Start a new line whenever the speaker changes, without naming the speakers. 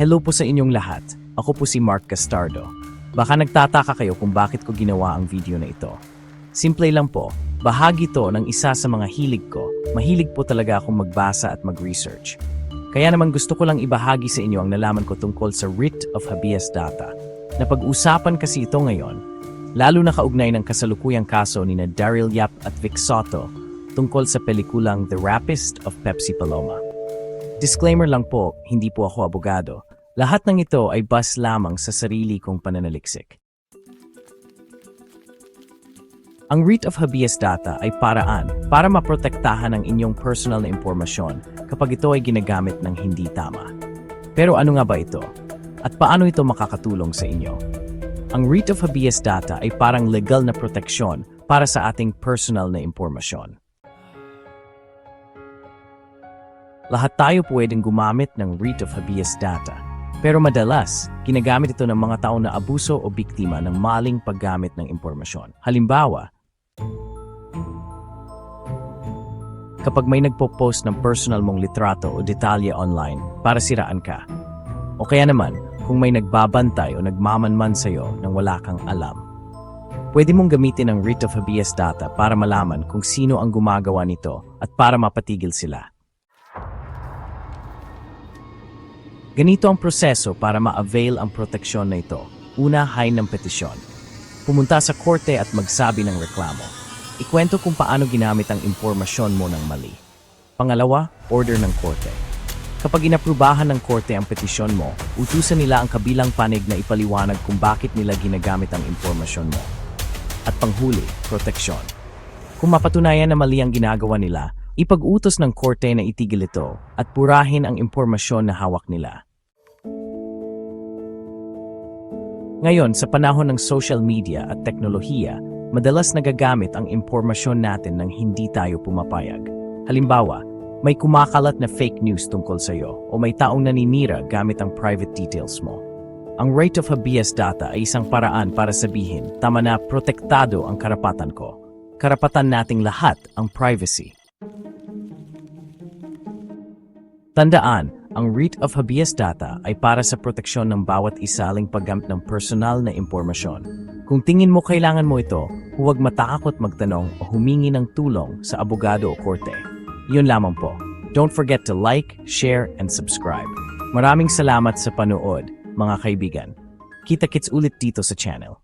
Hello po sa inyong lahat. Ako po si Mark Castardo. Baka nagtataka kayo kung bakit ko ginawa ang video na ito. Simple lang po, bahagi to ng isa sa mga hilig ko. Mahilig po talaga akong magbasa at mag-research. Kaya naman gusto ko lang ibahagi sa inyo ang nalaman ko tungkol sa writ of habeas data. Napag-usapan kasi ito ngayon, lalo na kaugnay ng kasalukuyang kaso ni na Daryl Yap at Vic Soto tungkol sa pelikulang The Rapist of Pepsi Paloma. Disclaimer lang po, hindi po ako abogado. Lahat ng ito ay bas lamang sa sarili kong pananaliksik. Ang writ of habeas data ay paraan para maprotektahan ang inyong personal na impormasyon kapag ito ay ginagamit ng hindi tama. Pero ano nga ba ito? At paano ito makakatulong sa inyo? Ang writ of habeas data ay parang legal na proteksyon para sa ating personal na impormasyon. Lahat tayo pwedeng gumamit ng writ of habeas data. Pero madalas, ginagamit ito ng mga tao na abuso o biktima ng maling paggamit ng impormasyon. Halimbawa, kapag may nagpo-post ng personal mong litrato o detalye online para siraan ka. O kaya naman, kung may nagbabantay o nagmamanman sa'yo nang wala kang alam. Pwede mong gamitin ang writ of habeas data para malaman kung sino ang gumagawa nito at para mapatigil sila. Ganito ang proseso para ma-avail ang proteksyon na ito. Una, hain ng petisyon. Pumunta sa korte at magsabi ng reklamo. Ikwento kung paano ginamit ang impormasyon mo ng mali. Pangalawa, order ng korte. Kapag inaprubahan ng korte ang petisyon mo, utusan nila ang kabilang panig na ipaliwanag kung bakit nila ginagamit ang impormasyon mo. At panghuli, proteksyon. Kung mapatunayan na mali ang ginagawa nila, ipag-utos ng korte na itigil ito at purahin ang impormasyon na hawak nila. Ngayon, sa panahon ng social media at teknolohiya, madalas nagagamit ang impormasyon natin ng hindi tayo pumapayag. Halimbawa, may kumakalat na fake news tungkol sa iyo o may taong naninira gamit ang private details mo. Ang right of habeas data ay isang paraan para sabihin, tama na protektado ang karapatan ko. Karapatan nating lahat ang privacy. Tandaan, ang writ of habeas data ay para sa proteksyon ng bawat isa aling paggamit ng personal na impormasyon. Kung tingin mo kailangan mo ito, huwag matakot magtanong o humingi ng tulong sa abogado o korte. Yun lamang po. Don't forget to like, share, and subscribe. Maraming salamat sa panood, mga kaibigan. Kita-kits ulit dito sa channel.